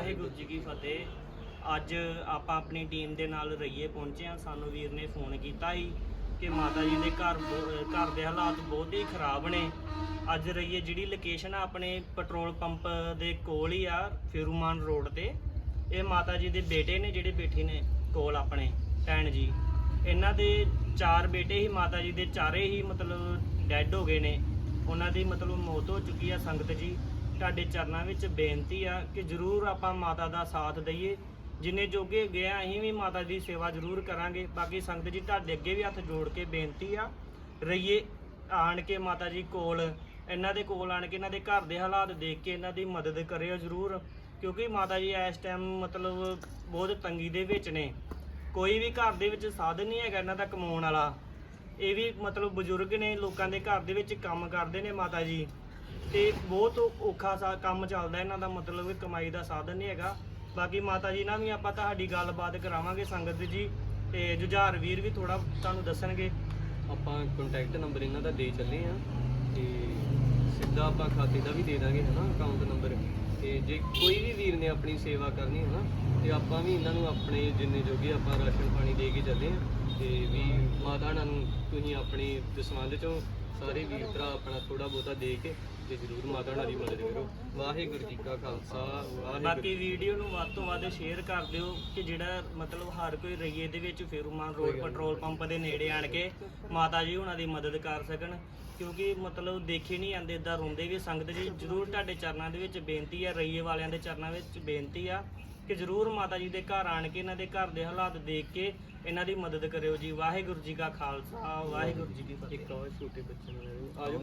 ਵਾਹਿਗੁਰੂ ਜੀ ਕੀ ਫਤਿਹ। ਅੱਜ ਆਪਾਂ ਆਪਣੀ ਟੀਮ ਦੇ ਨਾਲ ਰਈਏ ਪਹੁੰਚੇ ਹਾਂ। ਸਾਨੂੰ ਵੀਰ ਨੇ ਫੋਨ ਕੀਤਾ ਸੀ ਕਿ ਮਾਤਾ ਜੀ ਦੇ ਘਰ ਬਹੁ- ਘਰ ਦੇ ਹਾਲਾਤ ਬਹੁਤ ਹੀ ਖਰਾਬ ਨੇ। ਅੱਜ ਰਈਏ ਜਿਹੜੀ ਲੋਕੇਸ਼ਨ ਆ, ਆਪਣੇ ਪੈਟਰੋਲ ਪੰਪ ਦੇ ਕੋਲ ਹੀ ਆ, ਫਿਰੂਮਾਨ ਰੋਡ ਤੇ। ਇਹ ਮਾਤਾ ਜੀ ਦੇ ਬੇਟੇ ਨੇ, ਜਿਹੜੇ ਬੈਠੇ ਨੇ ਕੋਲ ਆਪਣੇ, ਭੈਣ ਜੀ। ਇਹਨਾਂ ਦੇ ਚਾਰ ਬੇਟੇ ਹੀ ਮਾਤਾ ਜੀ ਦੇ ਚਾਰੇ ਹੀ ਮਤਲਬ ਡੈੱਡ ਹੋ ਗਏ ਨੇ। ਉਹਨਾਂ ਦੀ ਮਤਲਬ ਮੌਤ ਹੋ ਚੁੱਕੀ ਆ ਸੰਗਤ ਜੀ। ਤੁਹਾਡੇ ਚਰਨਾਂ ਵਿੱਚ ਬੇਨਤੀ ਆ ਕਿ ਜਰੂਰ ਆਪਾਂ ਮਾਤਾ ਦਾ ਸਾਥ ਦਈਏ। ਜਿੰਨੇ ਜੋਗੇ ਗਏ ਅਸੀਂ ਵੀ ਮਾਤਾ ਦੀ ਸੇਵਾ ਜਰੂਰ ਕਰਾਂਗੇ। ਬਾਕੀ ਸੰਗਤ ਜੀ, ਤੁਹਾਡੇ ਅੱਗੇ ਵੀ ਹੱਥ ਜੋੜ ਕੇ ਬੇਨਤੀ ਆ, ਰਹੀਏ ਆਣ ਕੇ ਮਾਤਾ ਜੀ ਕੋਲ। ਇਹਨਾਂ ਦੇ ਕੋਲ ਆਣ ਕੇ, ਇਹਨਾਂ ਦੇ ਘਰ ਦੇ ਹਾਲਾਤ ਦੇਖ ਕੇ ਇਹਨਾਂ ਦੀ ਮਦਦ ਕਰਿਓ ਜਰੂਰ। ਕਿਉਂਕਿ ਮਾਤਾ ਜੀ ਇਸ ਟਾਈਮ ਮਤਲਬ ਬਹੁਤ ਤੰਗੀ ਦੇ ਵਿੱਚ ਨੇ। ਕੋਈ ਵੀ ਘਰ ਦੇ ਵਿੱਚ ਸਾਧਨ ਨਹੀਂ ਹੈਗਾ ਇਹਨਾਂ ਦਾ ਕਮਾਉਣ ਵਾਲਾ। ਇਹ ਵੀ ਮਤਲਬ ਬਜ਼ੁਰਗ ਨੇ, ਲੋਕਾਂ ਦੇ ਘਰ ਦੇ ਵਿੱਚ ਕੰਮ ਕਰਦੇ ਨੇ ਮਾਤਾ ਜੀ। ਤੇ ਬਹੁਤ ਔਖਾ ਸਾ ਕੰਮ ਚੱਲਦਾ ਇਹਨਾਂ ਦਾ, ਮਤਲਬ ਕਿ ਕਮਾਈ ਦਾ ਸਾਧਨ ਨਹੀਂ ਹੈਗਾ। ਬਾਕੀ ਮਾਤਾ ਜੀ ਨਾਲ ਵੀ ਆਪਾਂ ਤੁਹਾਡੀ ਗੱਲਬਾਤ ਕਰਾਵਾਂਗੇ, ਸੰਗਤ ਜੀ। ਤੇ ਜੁਝਾਰ ਵੀਰ ਵੀ ਥੋੜਾ ਤੁਹਾਨੂੰ ਦੱਸਣਗੇ। ਆਪਾਂ ਕੰਟੈਕਟ ਨੰਬਰ ਇਹਨਾਂ ਦਾ ਦੇ ਚੱਲੇ ਆ ਤੇ ਸਿੱਧਾ ਆਪਾਂ ਖਾਤੇ ਦਾ ਵੀ ਦੇ ਦਾਂਗੇ, ਹਨਾ ਅਕਾਊਂਟ ਨੰਬਰ ਤੇ ਜੇ ਕੋਈ ਵੀ ਵੀਰ ਨੇ ਆਪਣੀ ਸੇਵਾ ਕਰਨੀ, ਹਨਾ, ਤੇ ਆਪਾਂ ਵੀ ਇਹਨਾਂ ਨੂੰ ਆਪਣੇ ਜਿੰਨੇ ਜੋਗੇ ਆਪਾਂ ਰਾਸ਼ਨ ਪਾਣੀ ਦੇ ਕੇ ਚੱਲੇ ਆ ਤੇ ਵੀ ਮਾਤਾ ਨਾਲ ਨੂੰ ਤੁਸੀਂ ਆਪਣੀ ਦਸਵੰਧ ਚੋਂ ਸਾਰੇ ਵੀਰ ਭਰਾ ਆਪਣਾ ਥੋੜਾ ਬਹੁਤਾ ਦੇ ਕੇ ਤੇ ਜ਼ਰੂਰ ਮਾਤਾ ਨਾਲ ਦੀ ਮਦਦ ਕਰੋ। ਵਾਹਿਗੁਰੂ ਜੀ ਕਾ ਖਾਲਸਾ ਵਾਹਿਗੁਰੂ ਬਾਕੀ ਵੀਡੀਓ ਨੂੰ ਵੱਧ ਤੋਂ ਵੱਧ ਸ਼ੇਅਰ ਕਰ ਦਿਓ ਕਿ ਜਿਹੜਾ ਮਤਲਬ ਹਰ ਕੋਈ ਰਈਏ ਦੇ ਵਿੱਚ ਫੇਰੂਮਾਨ ਰੋਡ ਪੈਟਰੋਲ ਪੰਪ ਦੇ ਨੇੜੇ ਆਣ ਕੇ ਮਾਤਾ ਜੀ ਉਹਨਾਂ ਦੀ ਮਦਦ ਕਰ ਸਕਣ। ਕਿਉਂਕਿ ਮਤਲਬ ਦੇਖੇ ਨਹੀਂ ਜਾਂਦੇ ਇਦਾਂ ਰੋਂਦੇ ਵੀ ਸੰਗਤ ਜੀ ਜਰੂਰ ਤੁਹਾਡੇ ਚਰਨਾਂ ਦੇ ਵਿੱਚ ਬੇਨਤੀ ਆ ਰਈਏ ਵਾਲਿਆਂ ਦੇ ਚਰਨਾਂ ਵਿੱਚ ਬੇਨਤੀ ਆ ਕਿ ਜਰੂਰ ਮਾਤਾ ਜੀ ਦੇ ਘਰ ਆਣ ਕੇ ਇਹਨਾਂ ਦੇ ਘਰ ਦੇ ਹਾਲਾਤ ਦੇਖ ਕੇ ਇਹਨਾਂ ਦੀ ਮਦਦ ਕਰਿਓ ਜੀ। ਵਾਹਿਗੁਰੂ ਜੀ ਕਾ ਖਾਲਸਾ ਵਾਹਿਗੁਰੂ ਜੀ ਕੀ ਫਤਿਹ। ਇੱਕ ਛੋਟੇ ਬੱਚੇ ਨਾਲ ਆਜੋ